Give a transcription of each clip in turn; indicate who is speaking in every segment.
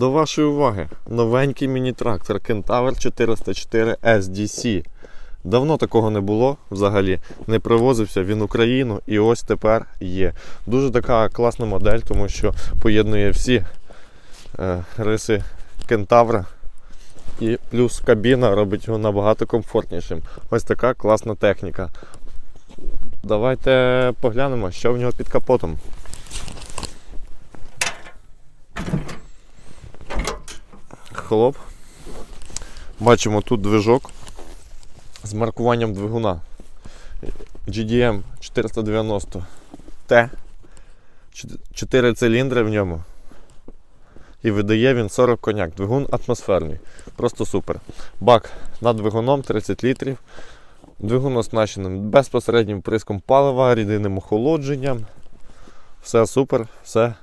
Speaker 1: До вашої уваги новенький міні-трактор Kentaur 404 SDC. Давно такого не було взагалі. Не привозився він в Україну і ось тепер є. Дуже така класна модель, тому що поєднує всі е, риси кентавра. І плюс кабіна робить його набагато комфортнішим. Ось така класна техніка. Давайте поглянемо, що в нього під капотом. Хлоп. Бачимо тут движок з маркуванням двигуна GDM 490 T. 4 циліндри в ньому. І видає він 40 коняк. Двигун атмосферний. Просто супер. Бак над двигуном 30 літрів. Двигун оснащений безпосереднім приском палива, рідинним охолодженням. Все супер, все.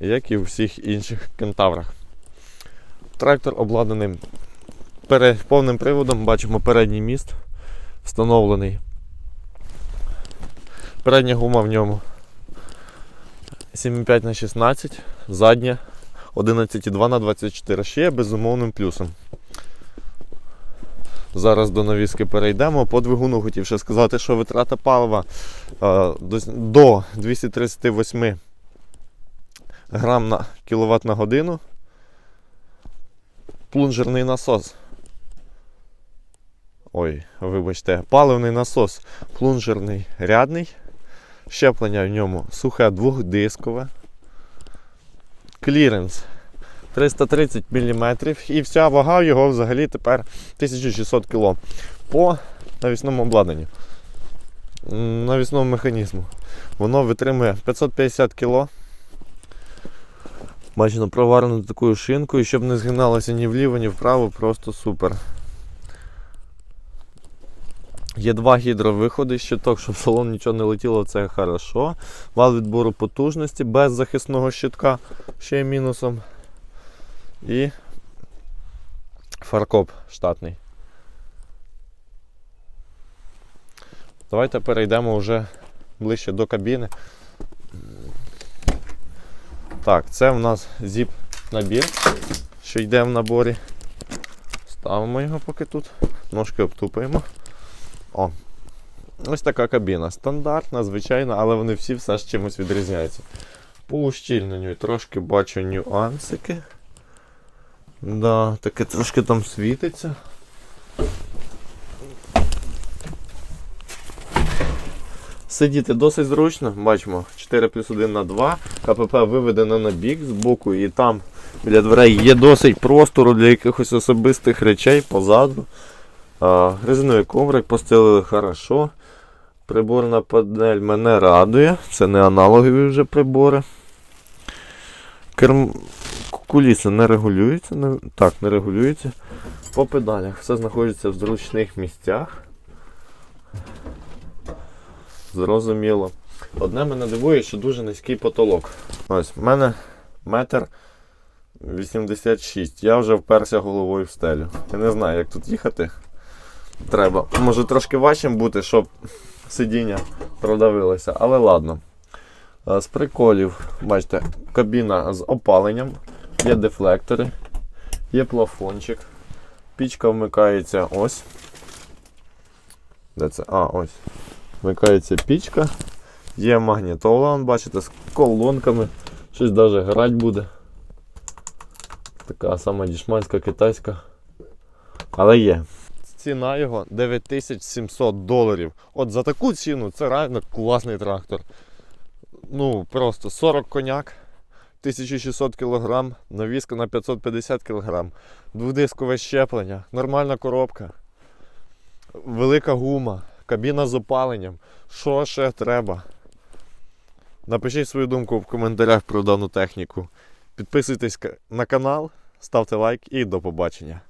Speaker 1: Як і у всіх інших кентаврах. Трактор обладнаний повним приводом, бачимо передній міст встановлений. Передня гума в ньому 7,5 на 16, задня 11,2 на 24 ще є безумовним плюсом. Зараз до навіски перейдемо. По двигуну хотів ще сказати, що витрата палива е, до 238 грам на кіловат на годину. Плунжерний насос. Ой, вибачте, паливний насос плунжерний рядний. Щеплення в ньому сухе двохдискове. Кліренс 330 мм. І вся вага його взагалі тепер 1600 кг по навісному обладнанню. Навісному механізму. Воно витримує 550 кг. Бачено, проварено такою шинкою, щоб не згиналося ні вліво, ні вправо, просто супер. Є два гідровиходи, щиток, щоб салон нічого не летіло, це хорошо. Вал відбору потужності без захисного щитка, ще є мінусом. І фаркоп штатний. Давайте перейдемо вже ближче до кабіни. Так, це в нас зіп набір, що йде в наборі. Ставимо його поки тут, ножки обтупаємо. О, ось така кабіна. Стандартна, звичайна, але вони всі все з чимось відрізняються. По ущільненню трошки бачу нюансики. Да, таке трошки там світиться. Сидіти досить зручно, бачимо 4 плюс 1 на 2. КПП виведено на бік з боку і там біля дверей є досить простору для якихось особистих речей позаду. Резиновий коврик постелили хорошо. Приборна панель мене радує. Це не аналогові вже прибори. Керм... Куліси не регулюються. Не... Так, не регулюються. По педалях все знаходиться в зручних місцях. Зрозуміло. Одне мене дивує, що дуже низький потолок. Ось, в мене метр 86. Я вже вперся головою в стелю. Я не знаю, як тут їхати. Треба. Може трошки важчим бути, щоб сидіння продавилося, але ладно. З приколів, бачите, кабіна з опаленням, є дефлектори, є плафончик. Пічка вмикається ось. Де це? А, ось. Вмикається пічка. Є магнітола, бачите, з колонками. Щось навіть грати буде. Така сама дішманська китайська. Але є. Ціна його 9700 доларів. От за таку ціну це реально класний трактор. Ну, просто 40 коняк, 1600 кг, навіска на 550 кг, дводискове щеплення, нормальна коробка, велика гума, кабіна з опаленням. Що ще треба? Напишіть свою думку в коментарях про дану техніку. Підписуйтесь на канал, ставте лайк і до побачення.